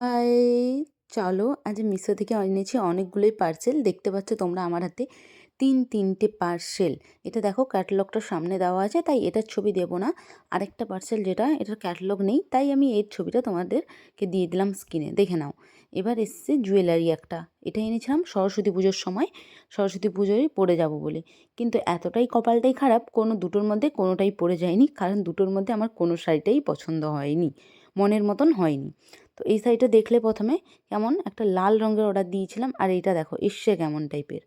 High চলো আজ মিশো থেকে এনেছি অনেকগুলোই পার্সেল দেখতে পাচ্ছ তোমরা আমার হাতে তিন তিনটে পার্সেল এটা দেখো ক্যাটালগটা সামনে দেওয়া আছে, তাই এটার ছবি দেব না। আরেকটা পার্সেল যেটা, এটার ক্যাটালগ নেই, তাই আমি এর ছবিটা তোমাদেরকে দিয়ে দিলাম স্ক্রিনে দেখে নাও। এবার এসছে জুয়েলারি একটা। এটা এনেছিলাম সরস্বতী পুজোর সময়। সরস্বতী পুজোয় পড়ে যাব বলে। কিন্তু এতটাই কপালটাই খারাপ, কোনো দুটোর মধ্যে কোনোটাই পড়ে যায়নি। কারণ দুটোর মধ্যে আমার কোনো শাড়িটাই পছন্দ হয়নি। মনের মতন হয়নি। তো এই শাড়িটা দেখলে প্রথমে কেমন একটা লাল রঙের অর্ডার দিয়েছিলাম। আর এইটা দেখো, এসছে কেমন টাইপের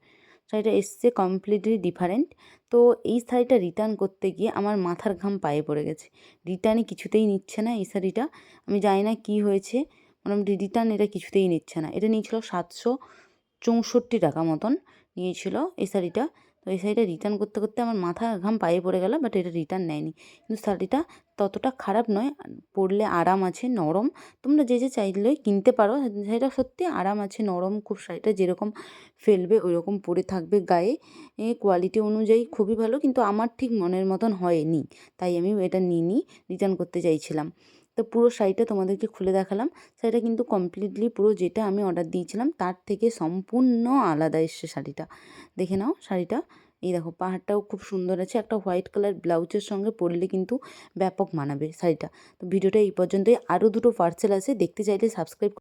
শাড়িটা এসছে কমপ্লিটলি ডিফারেন্ট তো এই শাড়িটা রিটার্ন করতে গিয়ে আমার মাথার ঘাম পায়ে পড়ে গেছে। রিটার্নই কিছুতেই নিচ্ছে না এই শাড়িটা। আমি জানি না কী হয়েছে। মোটামুটি রিটার্ন এটা কিছুতেই নিচ্ছে না। এটা নিয়েছিল সাতশো চৌষট্টি টাকা মতন নিয়েছিল এই শাড়িটা। তো এই শাড়িটা রিটার্ন করতে করতে আমার মাথা ঘাম পায়ে পড়ে গেল বাট এটা রিটার্ন নেয়নি। কিন্তু শাড়িটা ততটা খারাপ নয়, পরলে আরাম আছে, নরম। তোমরা যে যে চাইলেই কিনতে পারো, শাড়িটা সত্যি আরাম আছে, নরম। খুব শাড়িটা যেরকম ফেলবে ওই রকম পরে থাকবে গায়ে। এ কোয়ালিটি অনুযায়ী খুবই ভালো, কিন্তু আমার ঠিক মনের মতন হয়নি, তাই আমি এটা নিইনি রিটার্ন করতে চাইছিলাম। তো পুরো শাড়িটা তোমাদেরকে খুলে দেখালাম। শাড়িটা কিন্তু কমপ্লিটলি পুরো যেটা আমি অর্ডার দিয়েছিলাম, তার থেকে সম্পূর্ণ আলাদা এসছে শাড়িটা। দেখে নাও শাড়িটা। এই দেখো, পাহাড়টাও খুব সুন্দর আছে। একটা হোয়াইট কালার ব্লাউজের সঙ্গে পরলে কিন্তু ব্যাপক মানাবে শাড়িটা। তো ভিডিওটা এই পর্যন্তই। আরও দুটো পার্সেল আছে, দেখতে চাইলে সাবস্ক্রাইব